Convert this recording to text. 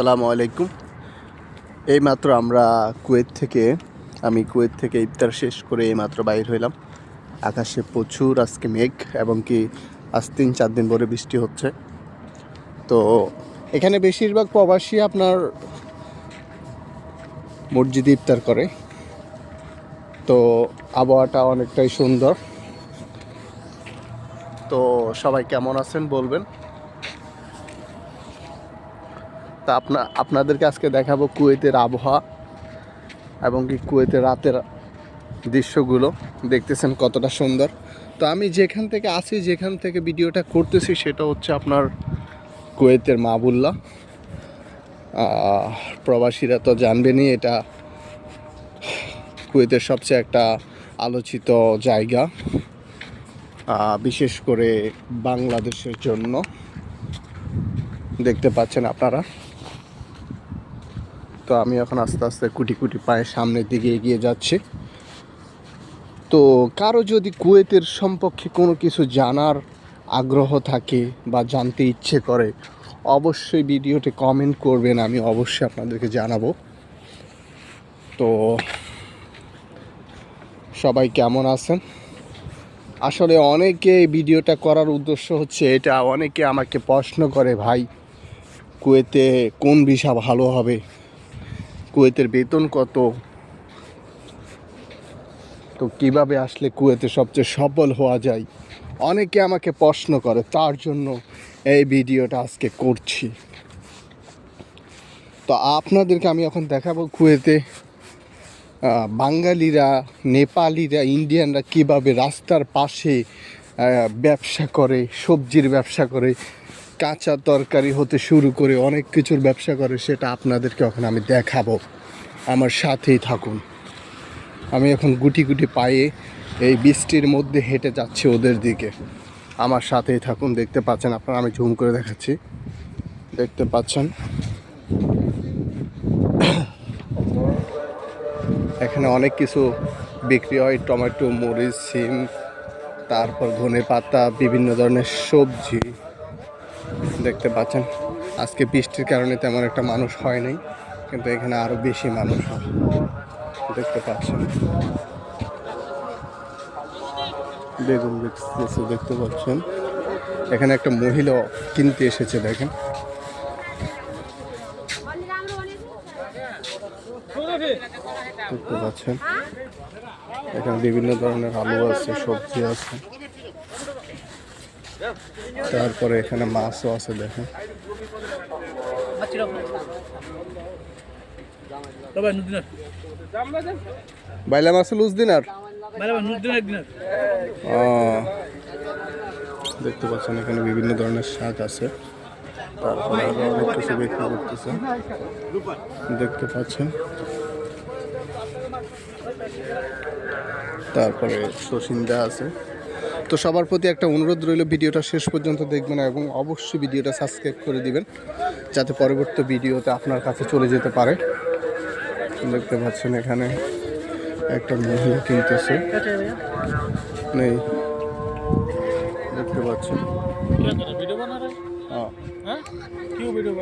আসসালামু আলাইকুম। এইমাত্র আমরা কুয়েত থেকে, আমি কুয়েত থেকে ইফতার শেষ করে এইমাত্র বাইর হইলাম। আকাশে প্রচুর আজকে মেঘ এবং কি আজ তিন চার দিন পরে বৃষ্টি হচ্ছে। তো এখানে বেশিরভাগ প্রবাসী আপনার মসজিদে ইফতার করে। তো আবহাওয়াটা অনেকটাই সুন্দর। তো সবাই কেমন আছেন বলবেন? তা আপনা, আপনাদেরকে আজকে দেখাবো কুয়েতের আবহাওয়া এবং কি কুয়েতের রাতের দৃশ্যগুলো। দেখতেছেন কতটা সুন্দর। তো আমি যেখান থেকে আসি যেখান থেকে ভিডিওটা করতেছি, সেটা হচ্ছে আপনার কুয়েতের মাবুল্লা। প্রবাসীরা তো জানবেনই, এটা কুয়েতের সবচেয়ে একটা আলোচিত জায়গা। বিশেষ করে বাংলাদেশের জন্য। দেখতে পাচ্ছেন আপনারা। তো আমি এখন আস্তে আস্তে কুটি কুটি পায়ে সামনের দিকে এগিয়ে যাচ্ছি। তো কারও যদি কুয়েতের সম্পর্কে কোনো কিছু জানার আগ্রহ থাকে বা জানতে ইচ্ছে করে, অবশ্যই ভিডিওতে কমেন্ট করবেন, আমি অবশ্যই আপনাদেরকে জানাব। তো সবাই কেমন আছেন? আসলে অনেকে ভিডিওটা করার উদ্দেশ্য হচ্ছে এটা, অনেকে আমাকে প্রশ্ন করে, ভাই, কুয়েতে কোন ভিসা ভালো হবে? কুয়েতের বেতন কত? তো কীভাবে আসলে কুয়েতে সবচেয়ে সফল হওয়া যায়? অনেকে আমাকে প্রশ্ন করে, তার জন্য এই ভিডিওটা আজকে করছি। তো আপনাদেরকে আমি এখন দেখাবো কুয়েতে বাঙালিরা, নেপালিরা, ইন্ডিয়ানরা কীভাবে রাস্তার পাশে ব্যবসা করে, সবজির ব্যবসা করে কাঁচা তরকারি হতে শুরু করে অনেক কিছুর ব্যবসা করে, সেটা আপনাদেরকে এখন আমি দেখাবো। আমার সাথেই থাকুন। আমি এখন গুটি গুটি পায়ে এই বৃষ্টির মধ্যে হেঁটে যাচ্ছি ওদের দিকে। আমার সাথেই থাকুন, দেখতে পাচ্ছেন আপনারা, আমি ঝুম করে দেখাচ্ছি। দেখতে পাচ্ছেন? এখানে অনেক কিছু বিক্রি হয়, টমেটো, মরিচ, সিম, তারপর ধনে পাতা বিভিন্ন ধরনের সবজি। দেখতে পাচ্ছেন, আজকে বৃষ্টির কারণে তেমন একটা মানুষ হয় নাই, কিন্তু এখানে আরও বেশি মানুষ হয়। দেখতে পাচ্ছেন। বেগুন দেখতে পাচ্ছেন। এখানে একটা মহিলা কিনতে এসেছে, দেখেন। দেখতে পাচ্ছেন। এখানে বিভিন্ন ধরনের আলু আছে, সবজি আছে। তারপরে এখানে মাছও আছে দেখেন. বাইলা মাছ লুজ দিনার? দেখতে পাচ্ছেন এখানে বিভিন্ন ধরনের শাক আছে। তারপরে আরও অনেক কিছু বিক্রি করতেছে। দেখতে পাচ্ছেন। তারপরে সসিন্দা আছে। তো সবার প্রতি একটা অনুরোধ রইল ভিডিওটা শেষ পর্যন্ত দেখবেন এবং অবশ্যই ভিডিওটা সাবস্ক্রাইব করে দিবেন যাতে পরবর্তী ভিডিওতে আপনার কাছে চলে যেতে পারে। দেখতে পাচ্ছেন এখানে একটা মহিলা কিনতেছে। নেই। দেখতে পাচ্ছেন। হ্যাঁ। ভিডিও